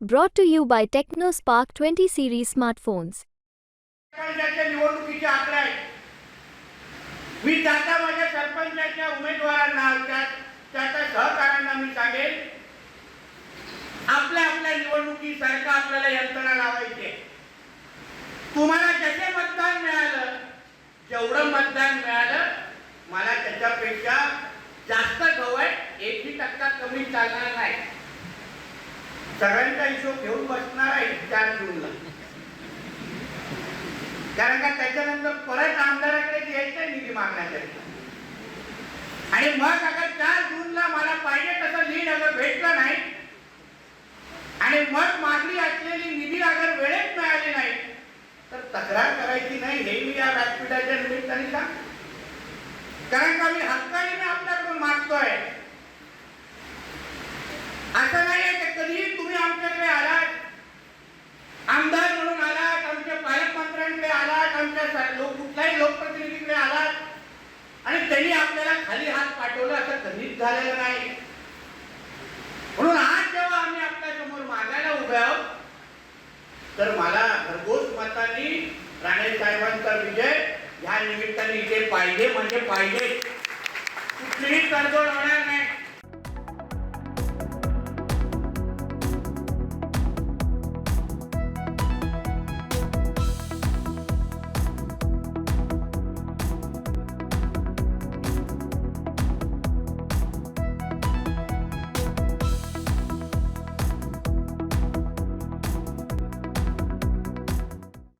Brought to you by Tecno Spark twenty series smartphones निवडणुकीचे आकडे आहेत. मी त्याच्या माझ्या सरपंचाच्या उमेदवारांना त्या त्याच्या सहकाऱ्यांना मी सांगेन आपल्या आपल्या निवडणुकीसारखं आपल्याला यंत्रणा लावायची तुम्हाला जसे मतदान मिळालं जेवढं मतदान मिळालं मला त्याच्यापेक्षा जास्त गवत एकही टक्का कमी चालणार नाही. सगळ्यांचा हिशोब घेऊन बसणार आहे चार जूनला. कारण का त्याच्यानंतर परत आमदाराकडे आहे निधी मागण्यासाठी. आणि मग अगर चार जूनला मला पाहिजे तसं लीड अगर भेटलं नाही आणि मग मागणी असलेली निधी अगर वेळेत मिळाली नाही तर तक्रार करायची नाही हे मी या व्यासपीठाच्या निमित्ताने सांग कारण का मी हक्काने निश्चित झालेलं नाही. म्हणून आज जेव्हा आम्ही आपल्यासमोर मागायला उभे आहोत तर मला भरघोस मतांनी राणे साहेबांचा विजय या निमित्ताने इथे पाहिजे म्हणजे पाहिजे. कुठलीही तडजोड